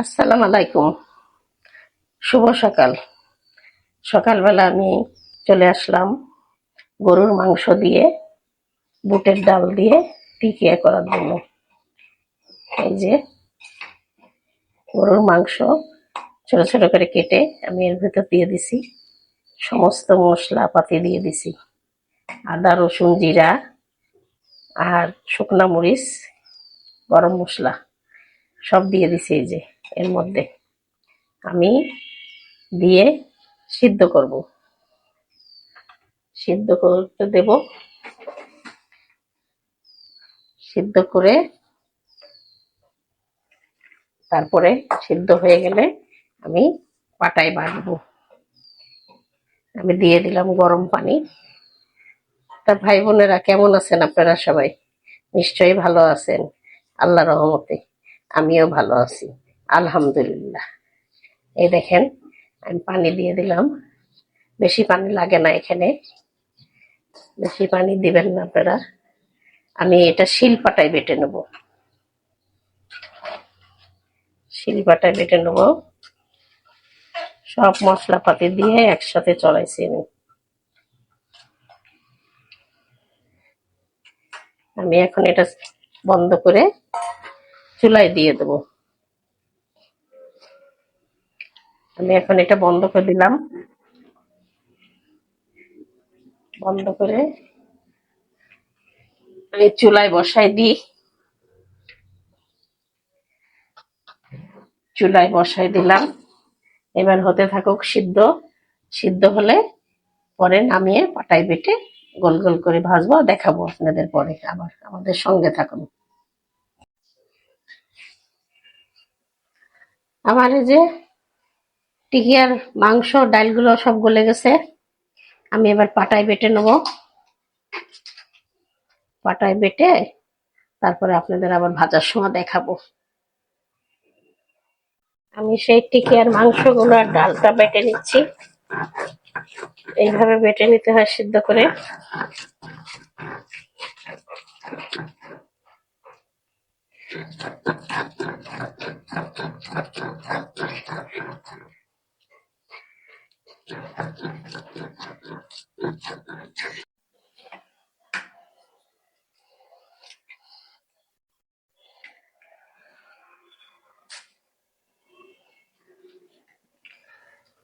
আসসালামু আলাইকুম। শুভ সকাল। সকালবেলা আমি চলে আসলাম গরুর মাংস দিয়ে, বুটের ডাল দিয়ে টিকিয়া করার জন্য। এই যে গরুর মাংস ছোট ছোট করে কেটে আমি এর ভেতর দিয়ে দিছি। সমস্ত মশলা পাতি দিয়ে দিছি। আদা, রসুন, জিরা আর শুকনা মরিচ, গরম মশলা সব দিয়ে দিছি এই যে। এর মধ্যে। আমি দিয়ে সিদ্ধ করব। সিদ্ধ করতে দেব। সিদ্ধ করে তারপরে সিদ্ধ হয়ে গেলে আমি পাটায় বাটবো আমি দিয়ে দিলাম গরম পানি। তা ভাই বোনেরা কেমন আছেন আপনারা সবাই? নিশ্চয়ই ভালো আছেন। আল্লাহ রহমতে। আমিও ভালো আছি। আলহামদুলিল্লাহ। এই দেখেন, আমি পানি দিয়ে দিলাম। বেশি পানি লাগে না এখানে। বেশি পানি দিবেন না আপনারা। আমি এটা শিলপাটায় বেটে নেব। শিলপাটায় বেটে নেব। সব মশলাপাতি দিয়ে একসাথে চড়াইছি আমি। আমি এখন এটা বন্ধ করে চুলায় দিয়ে দেবো। আমি এখন এটা বন্ধ করে দিলাম। বন্ধ করে আমি চুলায় বসাই দিই। চুলায় বসাই দিলাম। এবার হতে থাকুক সিদ্ধ। সিদ্ধ হলে পরে নামিয়ে পাটায় বেটে গোল গোল করে ভাজবো দেখাবো আপনাদের পরে আবার আমাদের সঙ্গে থাকুন। আমার এই যে টিকিয়ার, মাংস, ডালগুলো সব গলে গেছে। আমি এবার পাটায় বেটে নেব। পাটায় বেটে তারপরে আপনাদের আবার ভাজার সময় দেখাবো। আমি সেই টিকিয়ার, মাংসগুলো আর ডালটা বেটে নিচ্ছি। এইভাবে বেটে নিতে হয় সিদ্ধ করে।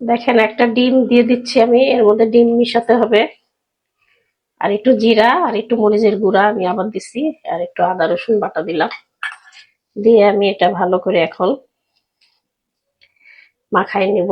দেখেন, একটা ডিম দিয়ে দিচ্ছি আমি। এর মধ্যে ডিম মিশাতে হবে। আর একটু জিরা আর একটু মরিচের গুঁড়া আমি আবার দিছি। আর একটু আদা, রসুন বাটা দিলাম। দিয়ে আমি এটা ভালো করে এখন মাখাই নেব।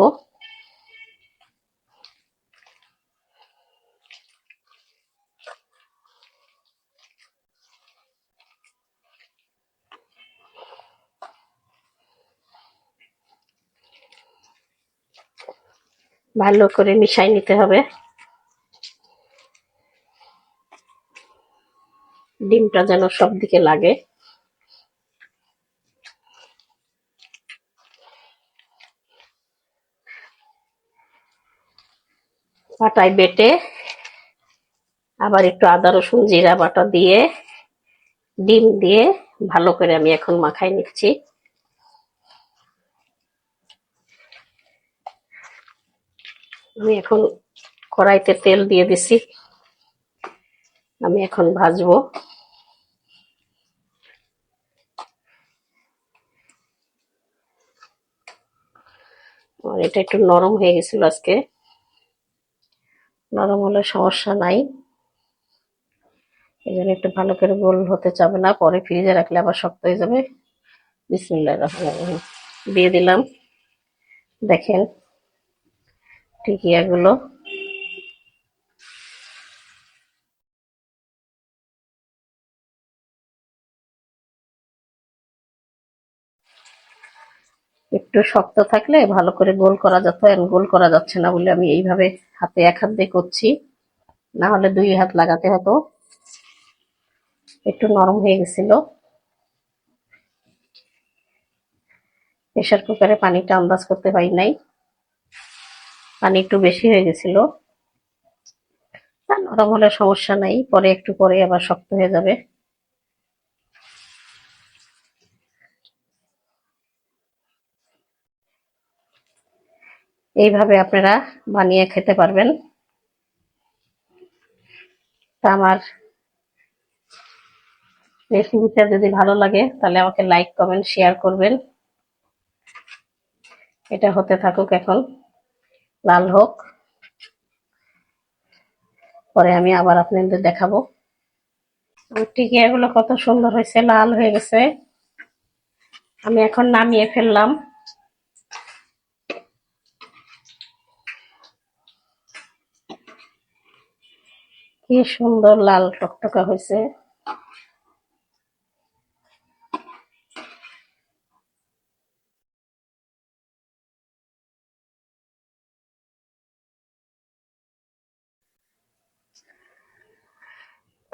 ভালো করে মিশাই নিতে হবে। ডিমটা যেন সব দিকে লাগে। পাটায় বেটে আবার একটু আদা, রসুন, জিরা বাটা দিয়ে ডিম দিয়ে ভালো করে আমি এখন মাখাই নিচ্ছি। আমি এখন কড়াইতে তেল দিয়ে দিছি। আমি এখন ভাজবো। আর এটা একটু নরম হয়ে গেছিল আজকে। নরম হলে সমস্যা নাই। এই জন্য একটু ভালো করে গোল হতে চাবে না। পরে ফ্রিজে রাখলে আবার শক্ত হয়ে যাবে। বিসমিল্লাহ রহমান রহিম। দিয়ে দিলাম। দেখেন টিকিয়াগুলো একটু শক্ত থাকলে ভালো করে গোল করা যেত গোল করা যাচ্ছে না বলে আমি এইভাবে হাতে এক হাত দিয়ে করছি। না হলে দুই হাত লাগাতে হতো। একটু নরম হয়ে গেছিল। প্রেশার কুকারে পানিটা আন্দাজ করতে পারি নাই। পানি একটু বেশি হয়ে গেছিল। নরম হলে সমস্যা নাই, পরে একটু পরে আবার শক্ত হয়ে যাবে। এইভাবে আপনারা বানিয়ে খেতে পারবেন। তা আমার রেসিপিটা যদি ভালো লাগে, তাহলে আমাকে লাইক, কমেন্ট, শেয়ার করবেন। এটা হতে থাকুক এখন। লাল হোক। পরে আমি আবার আপনাদের দেখাবো। টিকিয়াগুলো কত সুন্দর হয়েছে, লাল হয়ে গেছে। আমি এখন নামিয়ে ফেললাম। কি সুন্দর লাল টকটকা হয়েছে।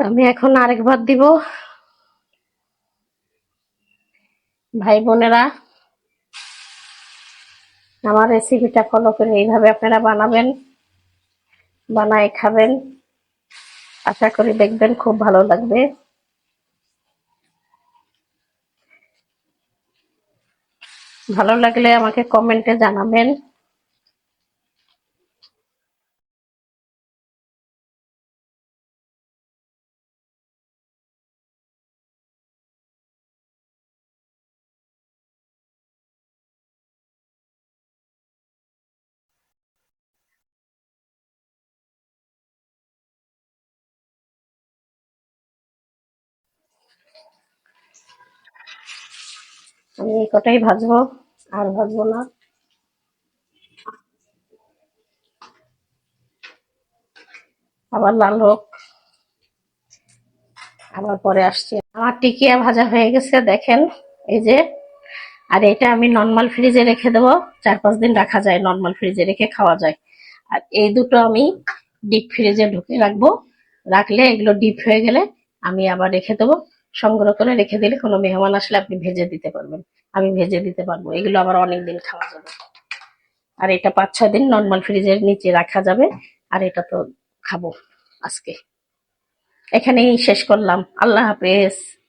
আমি এখন আরেকবার দিব। ভাই বোনেরা, আমার রেসিপিটা ফলো করে এইভাবে আপনারা বানাবেন, বানায় খাবেন। আশা করি দেখবেন খুব ভালো লাগবে। ভালো লাগলে আমাকে কমেন্টে জানাবেন। আমি এই কটাই ভাজবো, আর ভাজবো না। আবার লাল হোক। আবার পরে আসছি। আমার টিকিয়া ভাজা হয়ে গেছে, দেখেন। এই যে, আর এটা আমি নর্মাল ফ্রিজে রেখে দেবো। চার পাঁচ দিন রাখা যায় নর্মাল ফ্রিজে রেখে খাওয়া যায়। আর এই দুটো আমি ডিপ ফ্রিজে ঢুকে রাখব। রাখলে এগুলো ডিপ হয়ে গেলে আমি আবার রেখে দেবো। সংগ্রহ করে রেখে দিলে কোনো মেহমান আসলে আপনি ভেজে দিতে পারবেন। আমি ভেজে দিতে পারব। এগুলো আবার অনেক দিন খাওয়া যাবে। আর এটা পাঁচ ছয় দিন নর্মাল ফ্রিজের নিচে রাখা যাবে। আর এটা তো খাব আজকে। এখানেই শেষ করলাম। আল্লাহ হাফেজ।